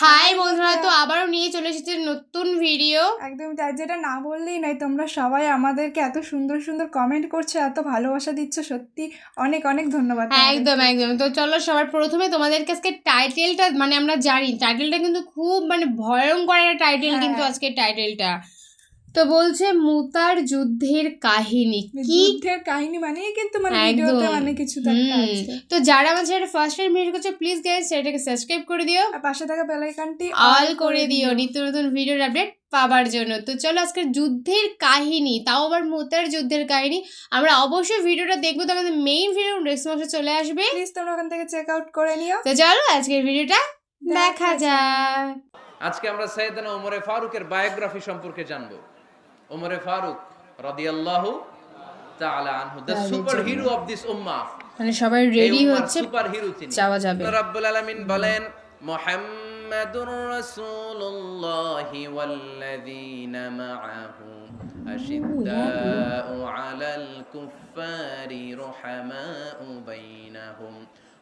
High বন্ধুরা তো আবারও নিয়ে চলে এসেছে নতুন ভিডিও একদম তার যেটা না বললেই নয় তোমরা সবাই আমাদেরকে এত সুন্দর সুন্দর কমেন্ট করছ এত ভালোবাসা দিচ্ছ সত্যি অনেক অনেক ধন্যবাদ একদম একদম। তো চলো সবার প্রথমে তোমাদেরকে আজকে টাইটেলটা মানে আমরা জানি টাইটেলটা কিন্তু খুব মানে ভয়ঙ্কর একটা টাইটেল হ্যাঁ। কিন্তু আজকে টাইটেলটা তো বলছে মুতার যুদ্ধের কাহিনী। কি যুদ্ধের কাহিনী মানেই কিন্তু মানে ভিডিওতে মানে কিছু তো আছে। তো যারা আমার চ্যানেল ফার্স্ট টাইম ভিডিও করছে প্লিজ গাইজ সেটাকে সাবস্ক্রাইব করে দিও। আর পাশে থাকা বেল আইকনটি অল করে দিও নিত্য নতুন ভিডিওর আপডেট পাওয়ার জন্য। তো চলো আজকে যুদ্ধের কাহিনী তাও আবার মুতার যুদ্ধের কাহিনী। আমরা অবশ্যই ভিডিওটা দেখব তো আমাদের মেইন ভিডিও রেসপন্সে চলে আসবে। প্লিজ তোমরা ওখান থেকে চেক আউট করে নিও। তো চলো আজকের ভিডিওটা দেখা যাক। আজকে আমরা সৈয়দনা ওমরে ফারুকের বায়োগ্রাফি সম্পর্কে জানব। ওমরে ফারুক রাদিয়াল্লাহু তাআলা আনহু the super hero of this উম্মাহ মানে সবাই রেডি হচ্ছে সুপার হিরো তিনি। যাওয়া যাবে। রাব্বুল আলামিন বলেন মুহাম্মাদুর রাসূলুল্লাহি ওয়াল্লাযীনা মাআহু আশিদ্দাউ আলাল কুফফারি রুহামাউ বাইনাহুম।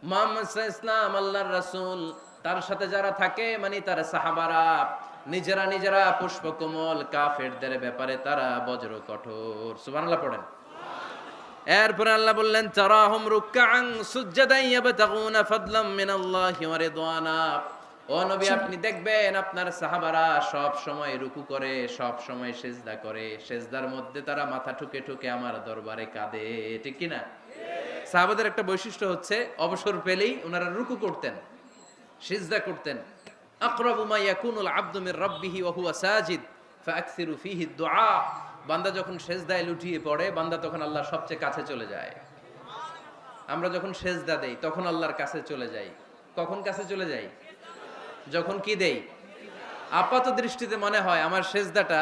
আলাইহি ইসলাম আল্লাহর রাসূল তার সাথে যারা থাকে মানে তার সাহাবারা নিজেরা নিজেরা পুষ্পকমল কাফেরদের ব্যাপারে তারা বজ্র কঠোর। সুবহানাল্লাহ পড়েন। এরপরে আল্লাহ বললেন, তারাহুম রুকআন সুজদান ইয়াবতাগুনা ফাদলাম মিনাল্লাহি ওয়া রিদওয়ানা। ও নবী, আপনি দেখবেন আপনার সাহাবারা সব সময় রুকু করে, সব সময় সেজদা করে। সেজদার মধ্যে তারা মাথা ঠুকে ঠুকে আমার দরবারে কাঁদে। ঠিক কি না? সাহাবাদের একটা বৈশিষ্ট্য হচ্ছে, অবসর পেলেই ওনারা রুকু করতেন, সিজদা করতেন। আকরাবু মা ইয়াকুনুল আবদু মির রাব্বিহি ওয়া হুয়া সাজিদ, ফাআকসিরু ফীহি দুআ। বান্দা যখন সেজদায় লুটিয়ে পড়ে, বান্দা তখন আল্লাহর সবচেয়ে কাছে চলে যায়। আমরা যখন সেজদা দেই, তখন আল্লাহর কাছে চলে যাই। কখন কাছে চলে যাই? যখন কি দেই? আপাত দৃষ্টিতে মনে হয় আমার সেজদাটা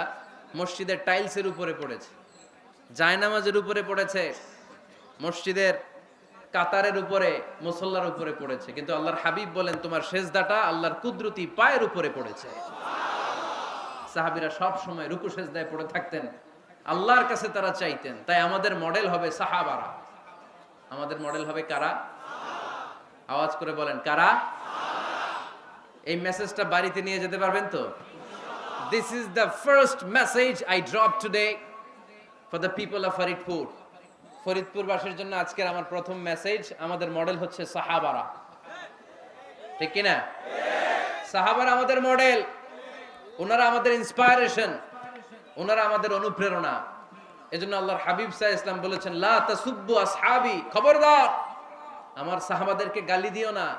মসজিদের টাইলসের উপরে পড়েছে, জায়নামাজের উপরে পড়েছে, মসজিদের কাতারের উপরে, মুসল্লার উপরে পড়েছে। কিন্তু আল্লাহর হাবিব বলেন, তোমার সেজদাটা আল্লাহর কুদরতি পায়ের উপরে পড়েছে। সাহাবিরা সব সময় রুকু সেজদায় পড়ে থাকতেন। আল্লাহর কাছে তারা চাইতেন, তাই আমাদের মডেল হবে সাহাবারা। আমাদের মডেল হবে কারা? আওয়াজ করে বলেন, কারা? এই মেসেজটা বাড়িতে নিয়ে যেতে পারবেন তো? This is the first message I drop today for the people of Faridpur ফরিদপুরবাসীর জন্য আজকের আমার প্রথম মেসেজ আমাদের মডেল হচ্ছে সাহাবারা। ঠিক কিনা? সাহাবারা আমাদের মডেল ওনারা আমাদের ইন্সপায়ারেশন ওনারা আমাদের অনুপ্রেরণা। এজন্য আল্লাহর হাবিব সাহ ইসলাম বলেছেন, লা তাসুব্বু আসহাবি। খবরদার! আমার সাহাবাদেরকে গালি দিও না।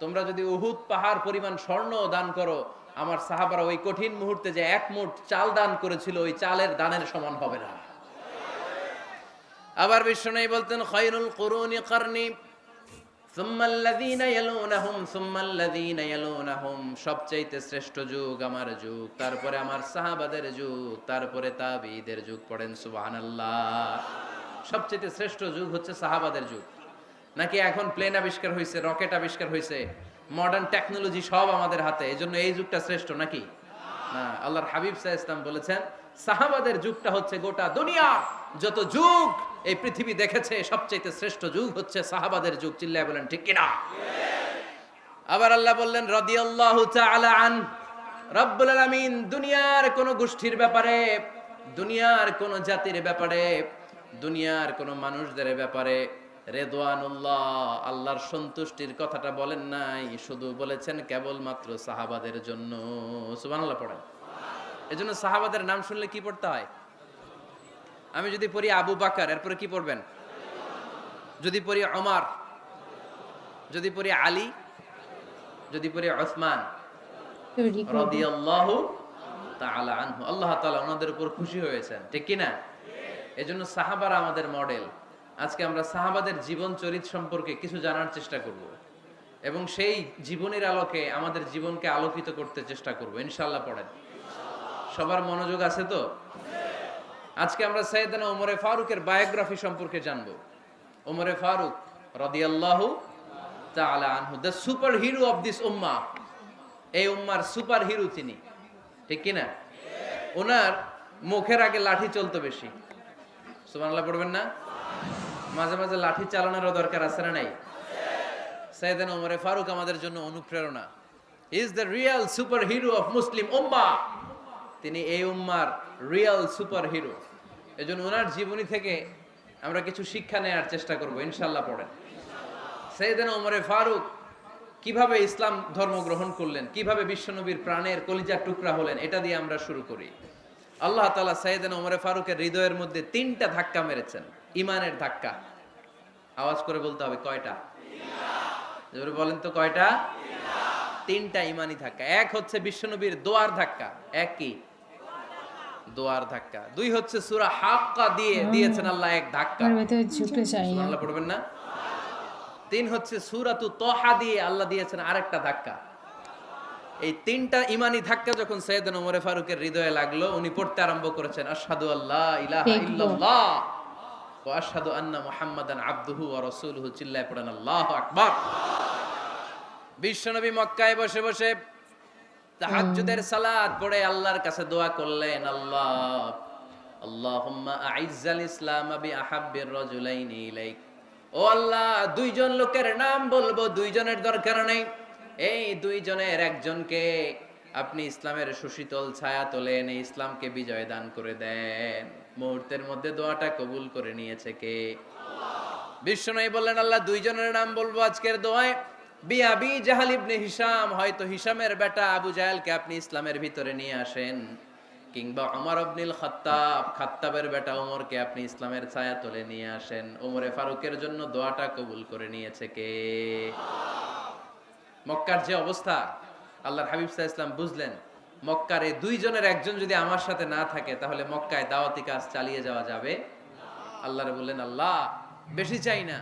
তোমরা যদি উহুদ পাহাড় পরিমাণ স্বর্ণ দান করো, আমার সাহাবারা ওই কঠিন মুহূর্তে যে এক মুঠ চাল দান করেছিল, ওই চালের দানের সমান হবে না। আবার বিষ্ণু বলতেন খৈরুল করুনি করনি সবচাইতে শ্রেষ্ঠ যুগ আমার যুগ, তারপরে আমার সাহাবাদের যুগ, তারপরে তাবিদের যুগ পড়েন, সুবহানাল্লাহ। সবচাইতে শ্রেষ্ঠ যুগ হচ্ছে সাহাবাদের যুগ। নাকি এখন প্লেন আবিষ্কার হয়েছে রকেট আবিষ্কার হয়েছে মডার্ন টেকনোলজি সব আমাদের হাতে, এজন্য এই যুগটা শ্রেষ্ঠ নাকি? আল্লাহর হাবিব সাহ ইসলাম বলেছেন, সাহাবাদের যুগটা হচ্ছে গোটা দুনিয়া। যত যুগ এই পৃথিবী দেখেছে, সবচাইতে শ্রেষ্ঠ যুগ হচ্ছে সাহাবাদের যুগ। চিল্লায় বলেন, ঠিক কিনা? আবার আল্লাহ বললেন, রাদিয়াল্লাহু তাআলা আন, রব্বুল আলামিন, দুনিয়ার কোন গোষ্ঠীর ব্যাপারে, দুনিয়ার কোন জাতির ব্যাপারে, দুনিয়ার কোন মানুষদের ব্যাপারে রেদওয়ানুল্লাহ, আল্লাহর সন্তুষ্টির কথাটা বলেন নাই, শুধু বলেছেন কেবলমাত্র সাহাবাদের জন্য। সুবহানাল্লাহ পড়েন। এজন্য সাহাবাদের নাম শুনলে কি পড়তে হয়? আমি যদি পড়ি আবু বাকার, এরপরে কি পড়বেন? যদি পড়ি অমার যদি পড়ি আলী, যদি পড়ি ওসমান আল্লাহ তাআলা ওনাদের উপর খুশি হয়েছেন, ঠিক কি না এজন্য সাহাবারা আমাদের মডেল। আজকে আমরা সাহাবাদের জীবন চরিত সম্পর্কে কিছু জানার চেষ্টা করব এবং সেই জীবনের আলোকে আমাদের জীবনকে আলোকিত করতে চেষ্টা করব। ইনশাল্লাহ পড়েন। সবার মনোযোগ আছে তো? আজকে আমরা সৈয়দনা ওমরে ফারুকের বায়োগ্রাফি সম্পর্কে জানব। ওমরে ফারুক রাদিয়াল্লাহু তাআলা আনহু the super hero of this উম্মা এই উম্মার সুপার হিরো তিনি। ঠিক কি না ওনার মুখের আগে লাঠি চলতো বেশি। সুবহানাল্লাহ, পড়বেন না? মাঝে মাঝে লাঠি চালানোরও দরকার আছে না নাই? সৈয়দনা ওমরে ফারুক আমাদের জন্য অনুপ্রেরণা। Is the real super hero of Muslim উম্মা তিনি এই উম্মার রিয়েল সুপার হিরো এজন্য ওনার জীবনী থেকে আমরা কিছু শিক্ষা নেওয়ার চেষ্টা করব ইনশাল্লাহ পড়েন। সৈয়দানা ওমরে ফারুক কীভাবে ইসলাম ধর্ম গ্রহণ করলেন, কীভাবে বিশ্বনবীর প্রাণের কলিজার টুকরা হলেন, এটা দিয়ে আমরা শুরু করি। আল্লাহ তাআলা সৈয়দানা ওমরে ফারুকের হৃদয়ের মধ্যে তিনটা ধাক্কা মেরেছেন। ইমানের ধাক্কা। আওয়াজ করে বলতে হবে কয়টা? জোরে বলেন তো কয়টা? তিনটা ইমানি ধাক্কা। এক হচ্ছে বিশ্বনবীর দোয়ার ধাক্কা। এক কি? দোয়ার ধাক্কা। দুই হচ্ছে সূরা হাক্কা দিয়ে দিয়েছেন আল্লাহ এক ধাক্কা। আল্লাহ পড়বেন না? তিন হচ্ছে সূরাতু তহা দিয়ে আল্লাহ দিয়েছেন আরেকটা ধাক্কা। এই তিনটা ইমানি ধাক্কা যখন সৈয়দ ওমরে ফারুকের হৃদয়ে লাগল উনি পড়তে আরম্ভ করেছেন আশহাদু আল্লাহ ইলাহা ইল্লাল্লাহ। আন্না আবদুহু চিল্লায় পড়েন বিশ্বনবী মক্কায় বসে বসে তাহাজ্জুদের সালাত পড়ে আল্লাহর কাছে দোয়া করলেন, আল্লাহ আল্লাহুম্মা আইজ্জাল ইসলাম বি আহাব্বির রাজুলাইনি ইলাইক। ও আল্লাহ, দুইজন লোকের নাম বলব, দুইজনের দরকার নেই। এই দুইজনের একজনকে আপনি ইসলামের সুশীতল ছায়া তোলেন এই ইসলামকে বিজয় দান করে দেন। মুহূর্তের মধ্যে দোয়াটা কবুল করে নিয়েছে কে? বিশ্বনবী বললেন, আল্লাহ দুইজনের নাম বলব আজকের দোয়ায়। বিয়াবি জাহাল ইবনে হিসাম হয়তো হিসামের বেটা আবু আপনি ইসলামের ভিতরে নিয়ে আসেন। কিংবা আবনিল খাত্তাব, খাত্তাবের বেটা ওমরকে আপনি ইসলামের ছায়া তুলে নিয়ে আসেন। ওমরে ফারুকের জন্য দোয়াটা কবুল করে নিয়েছে কে? মক্কার যে অবস্থা আল্লাহর হাবিব সাহা ইসলাম বুঝলেন, মক্কার এই দুইজনের একজন যদি আমার সাথে না থাকে, তাহলে মক্কায় দাওয়াতি কাজ চালিয়ে যাওয়া যাবে আল্লাহরে বললেন, আল্লাহ, বেশি চাই না।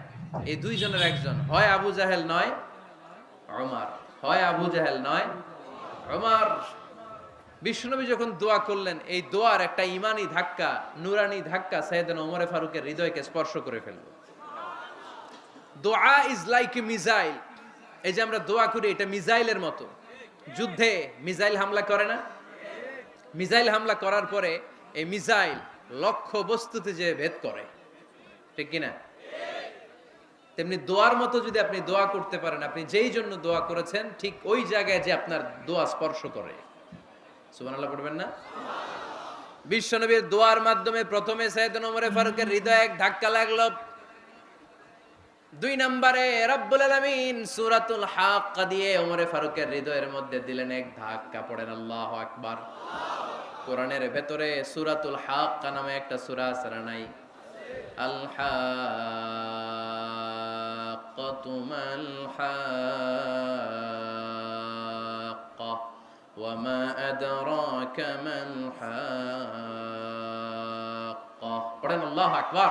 এই দুইজনের একজন, হয় আবু জাহেল নয় ওমর হয় আবু জাহেল নয় ওমর বিষ্ণুনবী যখন দোয়া করলেন, এই দোয়ার একটা ইমানি ধাক্কা, নুরানি ধাক্কা সৈয়দনা ওমরে ফারুকের হৃদয়কে স্পর্শ করে ফেলল। দোয়া ইজ লাইক এ মিসাইল। এই যে আমরা দোয়া করি, এটা মিসাইলের মতো। যুদ্ধে মিসাইল হামলা করে না? মিসাইল হামলা করার পরে এই মিসাইল লক্ষ্য বস্তুতে যে ভেদ করে। ঠিক কিনা? তেমনি দোয়ার মতো যদি আপনি দোয়া করতে পারেন, আপনি যেই জন্য দোয়া করেছেন, ঠিক ওই জায়গায় যে আপনার দোয়া স্পর্শ করে। সুবহানাল্লাহ পড়বেন না? বিশ্বনবীর দোয়ার মাধ্যমে প্রথমে ওমরে ফারুকের হৃদয়ে এক ধাক্কা লাগল। দুই নম্বরে, রব্বুল আলামিন সূরাতুল হাক্কা দিয়ে ওমরে ফারুকের হৃদয়ের মধ্যে দিলেন এক ধাক্কা, পড়েন আল্লাহু আকবার। কোরআনের ভেতরে সূরাতুল হাক্কা নামে একটা সূরা আছে নাই? আল্লাহু আকবার।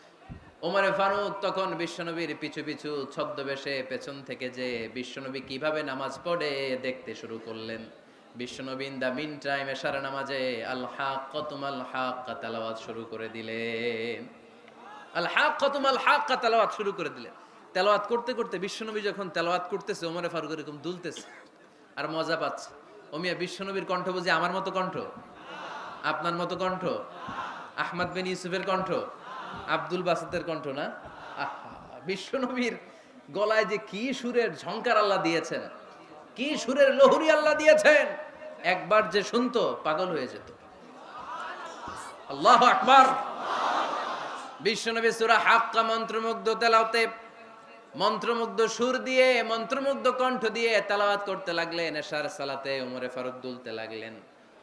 ওমরে ফারুক তখন বিশ্বনবীর পিছু পিছু ছদ্মবেশে পেছন থেকে যে বিশ্বনবী কীভাবে নামাজ পড়ে দেখতে শুরু করলেন। বিশ্বনবী ইন দা মিন টাইম এশার নামাজে আল হাক কতুম আল হাক তালাওয়াত শুরু করে দিলেন। আল হাক কতুম আল হাক তালাওয়াত শুরু করে দিলেন। তেলাওয়াত করতে করতে বিশ্বনবী যখন তেলাওয়াত করতেছে, ওমরে ফারুক এরকম দুলতেছে আর মজা পাচ্ছে। ওমিয়া বিশ্বনবীর কণ্ঠ বুঝি আমার মতো কণ্ঠ? আপনার মতো কণ্ঠ? আহমদ বিন ইউসুফের কণ্ঠ? আব্দুল বাসাতের কণ্ঠ না? আহা, বিশ্বনবীর গলায় যে কি সুরের ঝংকার আল্লাহ দিয়েছেন কি সুরের লহুরি আল্লাহ দিয়েছেন একবার যে শুনতো পাগল হয়ে যেত। আল্লাহ আকবার। বিশ্বনবী সুরা হাক্কা মন্ত্রমুগ্ধ তেলাওতে মন্ত্রমুগ্ধ সুর দিয়ে মন্ত্রমুগ্ধ কণ্ঠ দিয়ে তেলাওয়াত করতে লাগলেন এশার সালাতে ওমরে ফারুক দুলতে লাগলেন।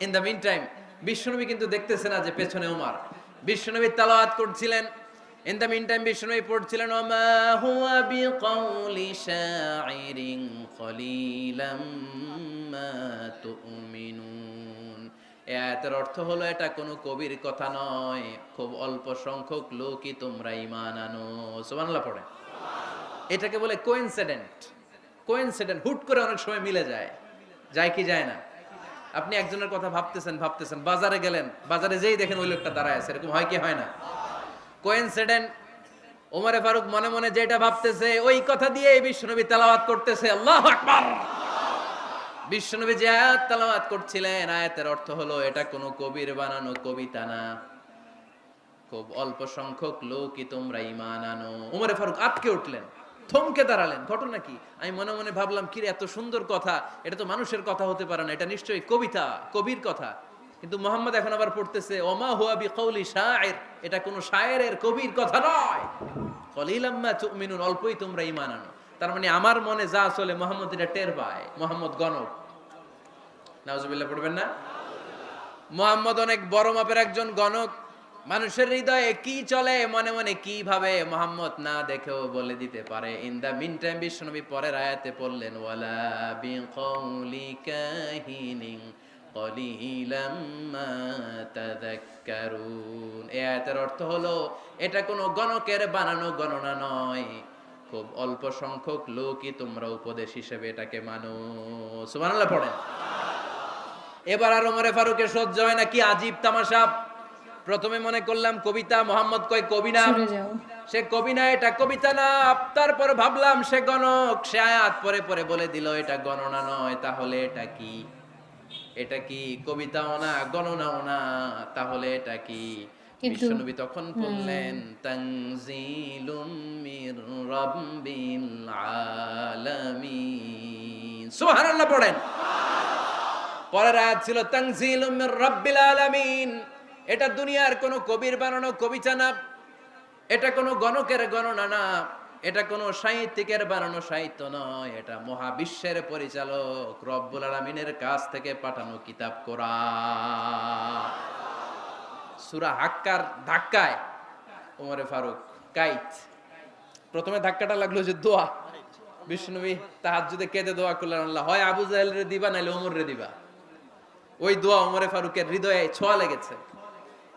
ইন দ্য মিন টাইম বিশ্বনবী কিন্তু দেখতেছে না যে পেছনে ওমার। বিশ্বনবী তালাওয়াত করছিলেন। ইন দ্য মিন টাইম বিশ্বনবী পড়ছিলেন, ওমা হুয়া বিকাউলি শাইরিন কলিলাম মা তুমিনুন। এই আয়াতের অর্থ হলো, এটা কোনো কবির কথা নয়। খুব অল্প সংখ্যক লোকই তোমরা ঈমান আনো। সুবহানাল্লাহ পড়ে। এটাকে বলে কোইনসিডেন্ট কোইনসিডেন্ট হুট করে অনেক সময় মিলে যায়। যায় কি যায় না? আপনি একজনের কথা ভাবতেছেন ভাবতেছেন, বাজারে গেলেন, বাজারে যেই দেখেন ওই লোকটা দাঁড়ায় আছে, এরকম হয় কি হয় না? কোইনসিডেন্ট ওমরে ফারুক মনে মনে যেটা ভাবতেছে, ওই কথা দিয়ে এই বিশ্বনবী তেলাওয়াত করতেছে, আল্লাহ আকবার! বিশ্বনবী যে আয়াত তেলাওয়াত করছিলেন, আয়াতের অর্থ হলো, এটা কোনো কবির বানানো কবিতা না। খুব অল্প সংখ্যক লোকই তোমরা ইমান আনো। ওমরে ফারুক আটকে উঠলেন। থমকে দাঁড়ালেন। ঘটনা কি? আমি মনে মনে ভাবলাম কি রে, এত সুন্দর কথা। এটা তো মানুষের কথা হতে পারে না। এটা নিশ্চয়ই কবিতা কবির কথা। কিন্তু মোহাম্মদ এখন আবার পড়তেছে ওমা হুয়া বিকৌলি শায়ের এটা কোনো শায়েরের কবির কথা নয়। কলিলাম্মা তুমিনুন অল্পই তোমরা ইমান আনো। তার মানে আমার মনে যা চলে মোহাম্মদ এটা টের পায়। মোহাম্মদ গণক। নাউজুবিল্লাহ পড়বেন না? মোহাম্মদ অনেক বড় মাপের একজন গণক। মানুষের হৃদয়ে কি চলে, মনে মনে কি ভাবে মোহাম্মদ না দেখেও বলে দিতে পারে। ইন দা মিন টাইম বিশ্বনবী পরের আয়াতে পড়লেন, ওয়ালা তাযাক্কারুন। এই আয়াতের অর্থ হলো, এটা কোনো গণকের বানানো গণনা নয়। খুব অল্প সংখ্যক লোকই তোমরা উপদেশ হিসেবে এটাকে মানো। সুবহানাল্লাহ, পড়েন। এবার আর ওমরে ফারুকের সহ্য হয় না, কি আজীব তামাশা। প্রথমে মনে করলাম কবিতা মোহাম্মদ কয় কবি না সে কবি না এটা কবিতা না তারপর ভাবলাম সে গণক। সে আয়াত পরে পরে বলে দিল এটা গণনা নয় তাহলে এটা কি? এটা কি কবিতাও না গণনাও না তাহলে এটা কি? বিশ্বনবী তখন বললেন তানজিলুম মির রাব্বিল আলামিন। সুবহানাল্লাহ পড়েন। পরের আয়াত ছিল তানজিলুম মির রাব্বিল আলামিন। এটা দুনিয়ার কোনো কবির বানানো কবিতা না এটা কোনো গণকের গণনা না, এটা কোনো সাহিত্যিকের বানানো সাহিত্য নয়, এটা মহাবিশ্বের পরিচালক রব্বুল আলমিনের কাছ থেকে পাঠানো কিতাব কোরআন। সুরা হাক্কার ধাক্কায় ওমরে ফারুক কাইত প্রথমে ধাক্কাটা লাগল যে দোয়া। বিষ্ণুবী তাহার যদি কেঁদে দোয়া করলেন, আল্লাহ, হয় আবু জাহেল রে দিবা নাইলে ওমর রে দিবা। ওই দোয়া ওমরে ফারুকের হৃদয়ে ছোঁয়া লেগেছে।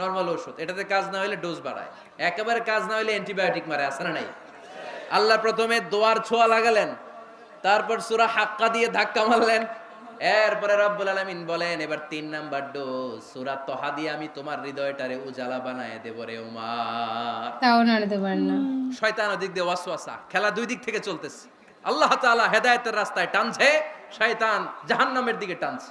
নর্মাল ওষুধ। এটাতে কাজ না হলে ডোজ বাড়ায়। একেবারে কাজ না হলে অ্যান্টিবায়োটিক মারে আসে না নাই? আল্লাহ প্রথমে দোয়ার ছোঁয়া লাগালেন তারপর সুরা হাক্কা দিয়ে ধাক্কা মারলেন। এরপরে রব্বুল আলামিন বলেন এবার তিন নাম্বার ডোজ সুরা তহা দিয়ে আমি তোমার হৃদয়টারে উজালা বানায় দেব রে উমার। তাও নাড়াতে পারেন না। শয়তান দিক দিয়ে ওয়াসওয়াসা খেলা দুই দিক থেকে চলতেছে। আল্লাহ তাআলা হেদায়েতের রাস্তায় টানছে শয়তান জাহান্নামের দিকে টানছে।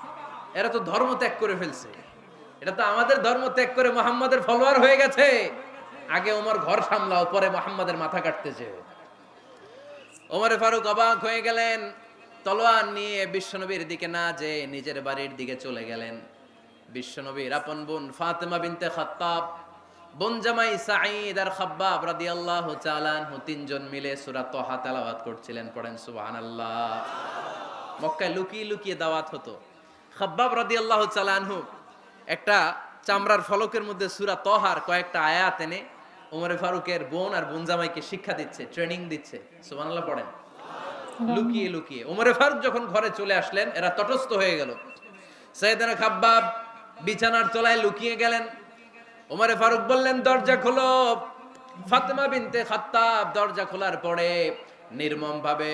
এরা তো ধর্ম ত্যাগ করে ফেলছে। এটা তো আমাদের ধর্ম ত্যাগ করে মোহাম্মদের ফলোয়ার হয়ে গেছে। আগে ওমর ঘর সামলাও, পরে মোহাম্মদের মাথা কাটতেছে। ওমরে ফারুক অবাক হয়ে গেলেন, তলোয়ার নিয়ে বিশ্বনবীর দিকে না যে নিজের বাড়ির দিকে চলে গেলেন। বিশ্বনবীর আপন বোন ফাতেমা বিনতে খাত্তাব, বোন জামাই সাঈদ আর খাব্বাব তাআলা আনহু তিনজন মিলে সূরা তাহা তেলাওয়াত করছিলেন, পড়েন সুবহানাল্লাহ। মক্কায় লুকিয়ে লুকিয়ে দাওয়াত হতো। খাব্বাব রাদিয়াল্লাহু তাআলা আনহু একটা চামড়ার ফলকের মধ্যে সূরা তহার কয়েকটা আয়াত এনে ওমরে ফারুকের বোন আর বোন জামাইকে শিক্ষা দিচ্ছে ট্রেনিং দিচ্ছে। সুবহানাল্লাহ পড়েন। লুকিয়ে লুকিয়ে। ওমরে ফারুক যখন ঘরে চলে আসলেন এরা তটস্থ হয়ে গেল। সৈয়দনা খাব্বাব বিছানার তলায় লুকিয়ে গেলেন। ওমরে ফারুক বললেন দরজা খোলো। ফাতেমা বিনতে খাত্তাব দরজা খোলার পরে নির্মম ভাবে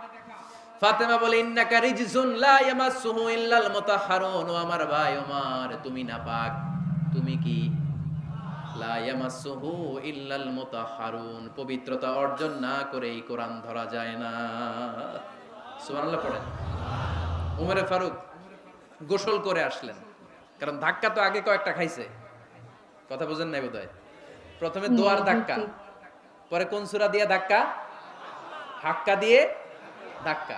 ফাতেমা বলে ইন্নাকা রিজসুন লা ইয়ামাসসুহু ইল্লাল মুতাহহারুন ও আমার ভাই ওমর তুমি না পাক তুমি কি? লা ইয়ামাসসুহু ইল্লাল মুতাহহারুন পবিত্রতা অর্জন না করে এই কোরআন ধরা যায় না। সুবহানাল্লাহ পড়েন। উমরে ফারুক গোসল করে আসলেন। কারণ ধাক্কা তো আগে কয়েকটা খাইছে। কথা বুঝেন নাই বোধহয়? প্রথমে দোয়ার ধাক্কা পরে কোন সূরা দিয়ে ধাক্কা? হাক্কা দিয়ে ধাক্কা।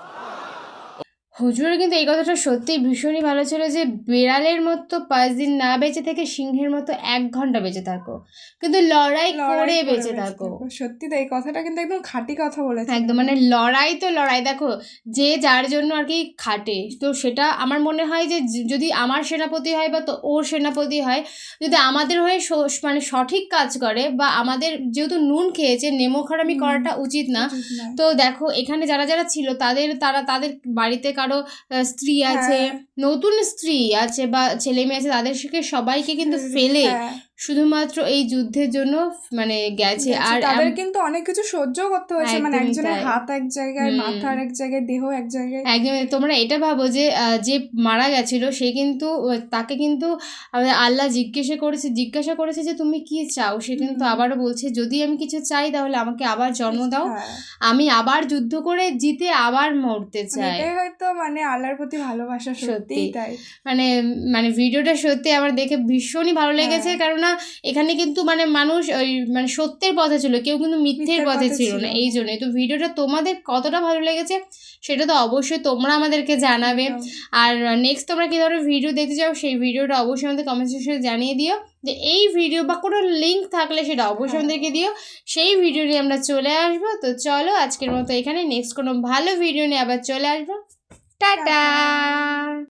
হুজুরের কিন্তু এই কথাটা সত্যিই ভীষণই ভালো ছিল যে বিড়ালের মতো পাঁচ দিন না বেঁচে থেকে সিংহের মতো এক ঘণ্টা বেঁচে থাকো। কিন্তু লড়াই করে বেঁচে থাকো। সত্যি তো এই কথাটা কিন্তু একদম খাঁটি কথা বলেছে একদম মানে লড়াই তো লড়াই। দেখো যে যার জন্য আর কি খাটে তো সেটা আমার মনে হয় যে যদি আমার সেনাপতি হয় বা তো ওর সেনাপতি হয় যদি আমাদের হয়ে মানে সঠিক কাজ করে বা আমাদের যেহেতু নুন খেয়েছে নেমোখারামি। করাটা উচিত না। উচিত না। তো দেখো এখানে যারা যারা ছিল তাদের তারা তাদের বাড়িতে কারও আহ, স্ত্রী আছে হ্যাঁ। নতুন স্ত্রী আছে বা ছেলে মেয়ে আছে তাদেরকে সবাইকে কিন্তু ফেলে হ্যাঁ, শুধুমাত্র এই যুদ্ধের জন্য মানে গেছে। আর তাদের কিন্তু অনেক কিছু সহ্য করতে হয়েছে। মানে একজনের হাত এক জায়গায় মাথা আর এক জায়গায় দেহ এক জায়গায়। একদম তোমরা এটা ভাবো যে যে মারা গেছিল সে কিন্তু তাকে কিন্তু আল্লাহ জিজ্ঞাসা করেছে জিজ্ঞাসা করেছে যে তুমি কি চাও? সে কিন্তু আবারও বলছে যদি আমি কিছু চাই তাহলে আমাকে আবার জন্ম দাও। হ্যাঁ। আমি আবার যুদ্ধ করে জিতে আবার মরতে মানে চাই। এটাই হয়তো মানে আল্লাহর প্রতি ভালোবাসা সত্যি। তাই। মানে মানে ভিডিওটা সত্যি আমার দেখে ভীষণই ভালো লেগেছে। হ্যাঁ। এখানে কিন্তু মানে মানুষ ওই মানে সত্যের পথে ছিল কেউ কিন্তু মিথ্যের পথে ছিল না। এই জন্যই। তো ভিডিওটা তোমাদের কতটা ভালো লেগেছে সেটা তো অবশ্যই তোমরা আমাদেরকে জানাবে। আর নেক্সট তোমরা কী ধরনের ভিডিও দেখতে চাও সেই ভিডিওটা অবশ্যই আমাদের কমেন্ট সেকশনে জানিয়ে দিও। যে এই ভিডিও বা কোনো লিঙ্ক থাকলে সেটা অবশ্যই হ্যাঁ। আমাদেরকে দিও। সেই ভিডিও নিয়ে আমরা চলে আসব। তো চলো আজকের মতো এখানে। নেক্সট কোনো ভালো ভিডিও নিয়ে আবার চলে আসব। টাটা!